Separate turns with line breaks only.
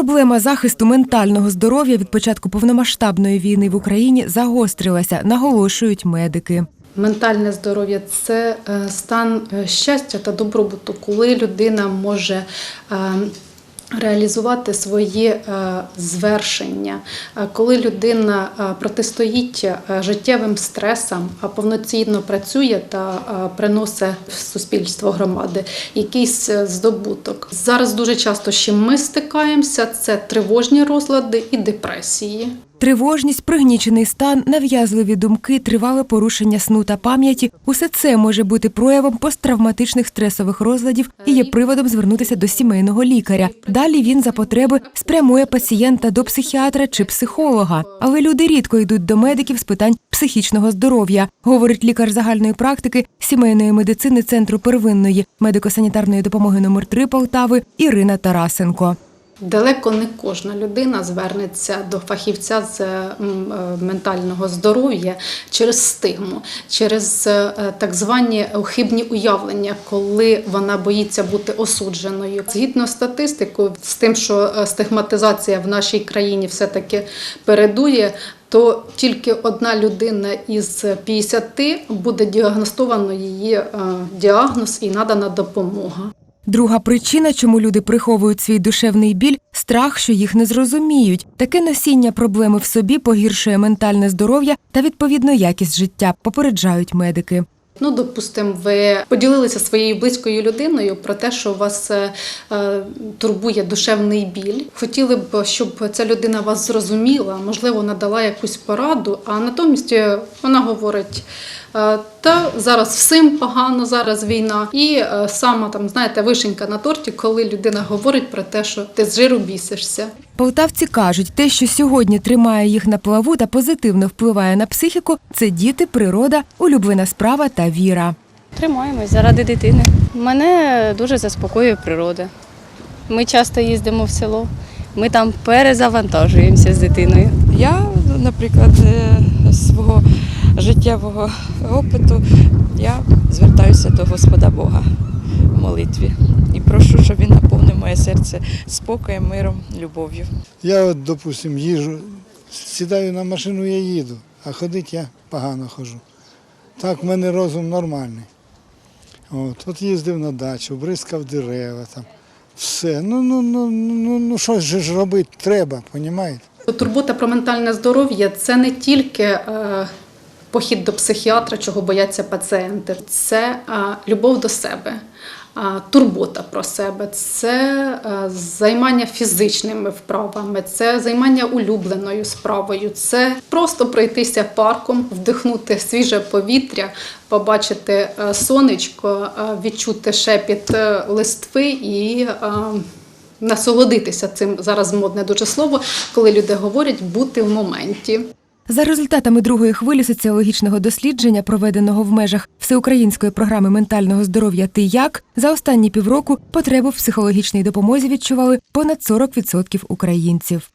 Проблема захисту ментального здоров'я від початку повномасштабної війни в Україні загострилася, наголошують медики.
Ментальне здоров'я це е, стан е, щастя та добробуту, коли людина може е, реалізувати своє е, звершення, Е, коли людина е, протистоїть життєвим стресам, а повноцінно працює та приносить в суспільство громади якийсь здобуток. Зараз дуже часто з чим ми стикаємося, це тривожні розлади і депресії.
Тривожність, пригнічений стан, нав'язливі думки, тривале порушення сну та пам'яті усе це може бути проявом посттравматичних стресових розладів і є приводом звернутися до сімейного лікаря. Далі він за потреби спрямує пацієнта до психіатра чи психолога. Але люди рідко йдуть до медиків з питань психічного здоров'я, говорить лікар загальної практики сімейної медицини центру первинної медико-санітарної допомоги номер 3 Полтави Ірина Тарасенко.
Далеко не кожна людина звернеться до фахівця з е, ментального здоров'я через стигму, через е, так звані хибні уявлення, коли вона боїться бути осудженою. Згідно з статистикою, з тим, що е, стигматизація в нашій країні все-таки передує. То тільки одна людина із 50 буде діагностовано її діагноз і надана допомога.
Друга причина, чому люди приховують свій душевний біль страх, що їх не зрозуміють. Таке носіння проблеми в собі погіршує ментальне здоров'я та відповідно якість життя, попереджають медики.
Ну, допустимо, ви поділилися своєю близькою людиною про те, що вас е, е, турбує душевний біль. Хотіли б, щоб ця людина вас зрозуміла, можливо, надала якусь пораду, а натомість е, вона говорить. Е, Та зараз всім погано, зараз війна. І е, сама там, знаєте, вишенька на торті, коли людина говорить про те, що ти з жиру бісишся.
Полтавці кажуть, те, що сьогодні тримає їх на плаву та позитивно впливає на психіку, це діти, природа, улюблена справа та віра.
Тримаємось заради дитини. Мене дуже заспокоює природа. Ми часто їздимо в село, ми там перезавантажуємося з дитиною.
Я, наприклад, е, свого життєвого опиту я звертаюся до Господа Бога в молитві і прошу, щоб він наповнив моє серце спокоєм, миром, любов'ю.
Я от, допустим, їжу, сідаю на машину, я їду, а ходити я погано ходжу. Так, в мене розум нормальний. От, от їздив на дачу, бризкав дерева там. Все. Ну, ну, ну, ну, ну щось же ж робити треба, розумієте?
Турбота про ментальне здоров'я це не тільки е, похід до психіатра, чого бояться пацієнти, це любов до себе. Турбота про себе, це займання фізичними вправами, це займання улюбленою справою, це просто пройтися парком, вдихнути свіже повітря, побачити сонечко, відчути шепіт е, листви і насолодитися цим зараз модне дуже слово, коли люди говорять бути в моменті.
За результатами другої хвилі соціологічного дослідження, проведеного в межах всеукраїнської програми ментального здоров'я Ти як за останні півроку потребу в психологічній допомозі відчували понад 40% українців.